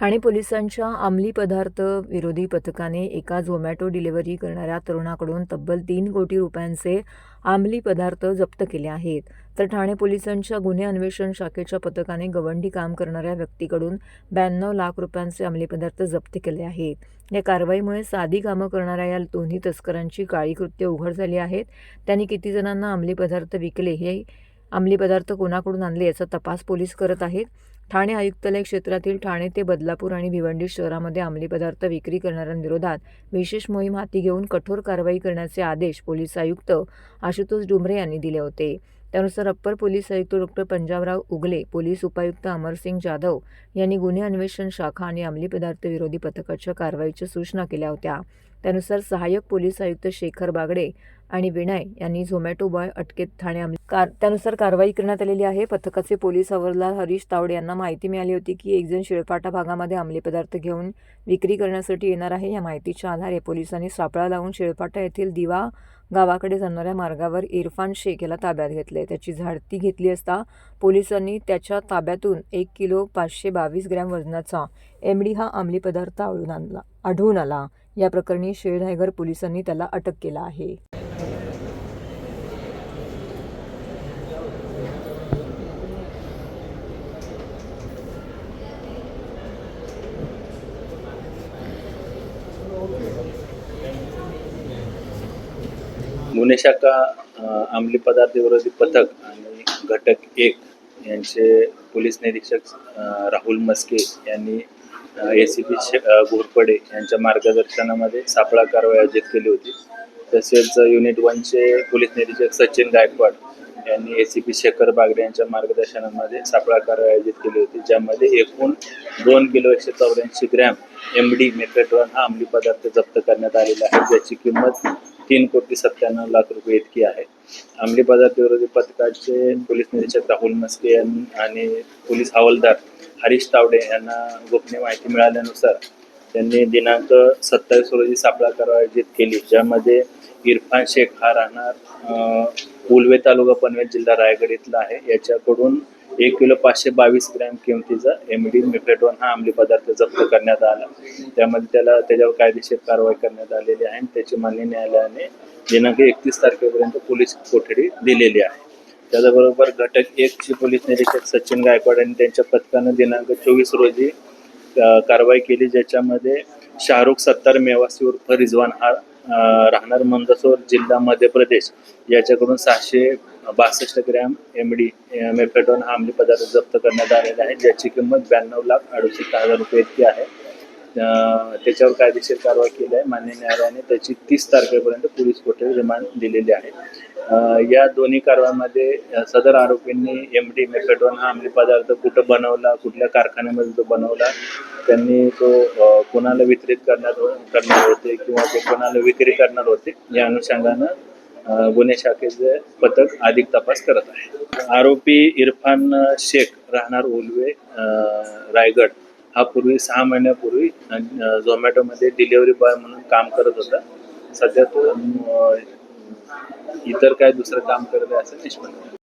ठाणे पोलिसांच्या अंमली पदार्थ विरोधी पथकाने एका झोमॅटो डिलिव्हरी करणाऱ्या तरुणाकडून तब्बल तीन कोटी रुपयांचे अंमली पदार्थ जप्त केले आहेत. तर ठाणे पोलिसांच्या गुन्हे अन्वेषण शाखेच्या पथकाने गवंडी काम करणाऱ्या व्यक्तीकडून ब्याण्णव लाख रुपयांचे अंमली पदार्थ जप्त केले आहेत. या कारवाईमुळे साधी कामं करणाऱ्या या दोन्ही तस्करांची काळी कृत्य उघड झाली आहेत. त्यांनी किती जणांना अंमली पदार्थ विकले हे अंमली पदार्थ कोणाकडून आणले याचा तपास पोलीस करत आहेत. ठाणे आयुक्तालय क्षेत्रातील ठाणे ते बदलापूर आणि भिवंडी शहरामध्ये अंमली पदार्थ विक्री करणाऱ्यांविरोधात विशेष मोहीम हाती घेऊन कठोर कारवाई करण्याचे आदेश पोलीस आयुक्त आशुतोष डुमरे यांनी दिले होते. त्यानुसार अप्पर पोलीस आयुक्त डॉक्टर पंजाबराव उगले पोलीस उपायुक्त अमरसिंग जाधव यांनी गुन्हे अन्वेषण शाखा आणि अंमली पदार्थ विरोधी पथकाच्या कारवाईच्या सूचना केल्या होत्या. त्यानुसार सहाय्यक पोलीस आयुक्त शेखर बागडे आणि विनय यांनी झोमॅटो बॉय अटकेत ठाणे अंमली कार त्यानुसार कारवाई करण्यात आलेली आहे. पथकाचे पोलीस हवालदार हरीश तावडे यांना माहिती मिळाली होती की एक जण शिळफाटा भागामध्ये अंमली पदार्थ घेऊन विक्री करण्यासाठी येणार आहे. या माहितीच्या आधारे पोलिसांनी सापळा लावून शिळफाटा येथील दिवा गावाकडे जाणाऱ्या मार्गावर इरफान शेख याला ताब्यात घेतले. त्याची झाडती घेतली असता पोलिसांनी त्याच्या ताब्यातून एक किलो पाचशे बावीस ग्रॅम वजनाचा एमडी हा अंमली पदार्थ आढळून आणला आढळून आला. या प्रकरणी शेळढायगर पोलिसांनी त्याला अटक केला आहे. गुन्हे शाखा अंमली पदार्थ विरोधी पथक आणि घटक एक यांचे पोलीस निरीक्षक राहुल मस्के यांनी ए सी पी घोरपडे यांच्या मार्गदर्शनामध्ये सापळा कारवाई आयोजित केली होती. तसेच युनिट वनचे पोलीस निरीक्षक सचिन गायकवाड यांनी A C P Shekhar Bagade यांच्या मार्गदर्शनामध्ये सापळा कारवाई आयोजित केली होती ज्यामध्ये एकूण दोन किलो एकशे चौऱ्याऐंशी ग्रॅम एम डी मेफेड्रॉन हा अंमली पदार्थ जप्त करण्यात आलेला आहे ज्याची किंमत तीन कोटी सत्त्याण्णव लाख रुपये इतकी आहे. अंमली पदार्थ विरोधी पथकाचे पोलीस निरीक्षक राहुल मस्के यांनी आणि पोलीस हवालदार हरीश तावडे यांना गोपनीय माहिती मिळाल्यानुसार त्यांनी दिनांक सत्तावीस रोजी सापळा कारवाई आयोजित केली ज्यामध्ये इरफान शेख हा राहणार उलवे तालुका पनवेल जिल्हा रायगड इथला आहे. याच्याकडून एक किलो पाचशे बावीस ग्रॅम किमतीचा एम डी मेफेड्रॉन हा अंमली पदार्थ जप्त करण्यात आला. त्यामध्ये त्याला त्याच्यावर कायदेशीर कारवाई करण्यात आलेली आहे आणि त्याची मान्य न्यायालयाने दिनांक एकतीस तारखेपर्यंत पोलीस कोठडी दिलेली आहे. त्याचबरोबर घटक एकचे पोलीस निरीक्षक सचिन गायकवाड यांनी त्यांच्या पथकानं दिनांक चोवीस रोजी कारवाई केली ज्याच्यामध्ये शाहरुख सत्तार मेवासी उर्फ रिझवान हा राहणार मंदसौर जिल्हा मध्य प्रदेश. याच्याकडून सहाशे बासष्ट ग्रॅम एम डी मेफेडॉन हा अंमली पदार्थ जप्त करण्यात आलेला आहे. ज्याची किंमत ब्याण्णव लाख अडुसष्ट हजार रुपये इतकी आहे. त्याच्यावर कायदेशीर कारवाई केली आहे. मान्य न्यायालयाने त्याची तीस तारखेपर्यंत पोलीस कोठडी रिमांड दिलेली आहे. या दोन्ही कारवाईमध्ये सदर आरोपींनी एम डी मेफेडॉन हा अंमली पदार्थ कुठं बनवला कुठल्या कारखान्यामध्ये तो बनवला त्यांनी तो कोणाला वितरित करणार हो- करणार होते किंवा ते कोणाला विक्री करणार होते या अनुषंगानं गुन्हे शाखेचे पथक अधिक तपास करत आहे. आरोपी इरफान शेख राहणार ओलवे रायगड. हा पूर्वी सहा महिन्यापूर्वी झोमॅटोमध्ये डिलिव्हरी बॉय म्हणून काम करत होता. सध्या तो इतर काय दुसरं काम करत आहे असं निष्पन्न